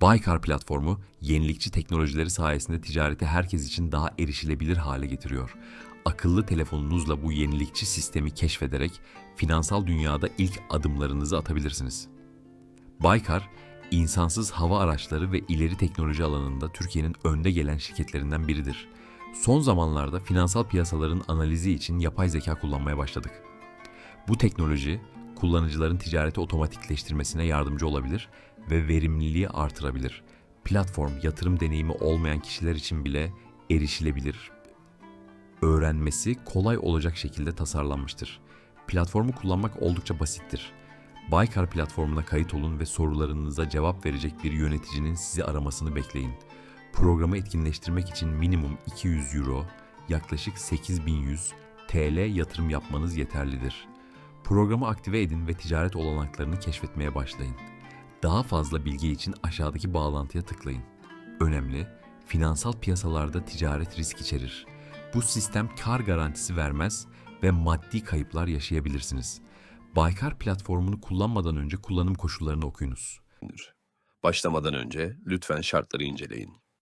Baykar platformu yenilikçi teknolojileri sayesinde ticareti herkes için daha erişilebilir hale getiriyor. Akıllı telefonunuzla bu yenilikçi sistemi keşfederek finansal dünyada ilk adımlarınızı atabilirsiniz. Baykar, insansız hava araçları ve ileri teknoloji alanında Türkiye'nin önde gelen şirketlerinden biridir. Son zamanlarda finansal piyasaların analizi için yapay zeka kullanmaya başladık. Bu teknoloji kullanıcıların ticareti otomatikleştirmesine yardımcı olabilir ve verimliliği artırabilir. Platform yatırım deneyimi olmayan kişiler için bile erişilebilir. Öğrenmesi kolay olacak şekilde tasarlanmıştır. Platformu kullanmak oldukça basittir. Baykar platformuna kayıt olun ve sorularınıza cevap verecek bir yöneticinin sizi aramasını bekleyin. Programı etkinleştirmek için minimum 200 euro, yaklaşık 8100 TL yatırım yapmanız yeterlidir. Programı aktive edin ve ticaret olanaklarını keşfetmeye başlayın. Daha fazla bilgi için aşağıdaki bağlantıya tıklayın. Önemli, finansal piyasalarda ticaret risk içerir. Bu sistem kar garantisi vermez ve maddi kayıplar yaşayabilirsiniz. Baykar platformunu kullanmadan önce kullanım koşullarını okuyunuz. Başlamadan önce lütfen şartları inceleyin.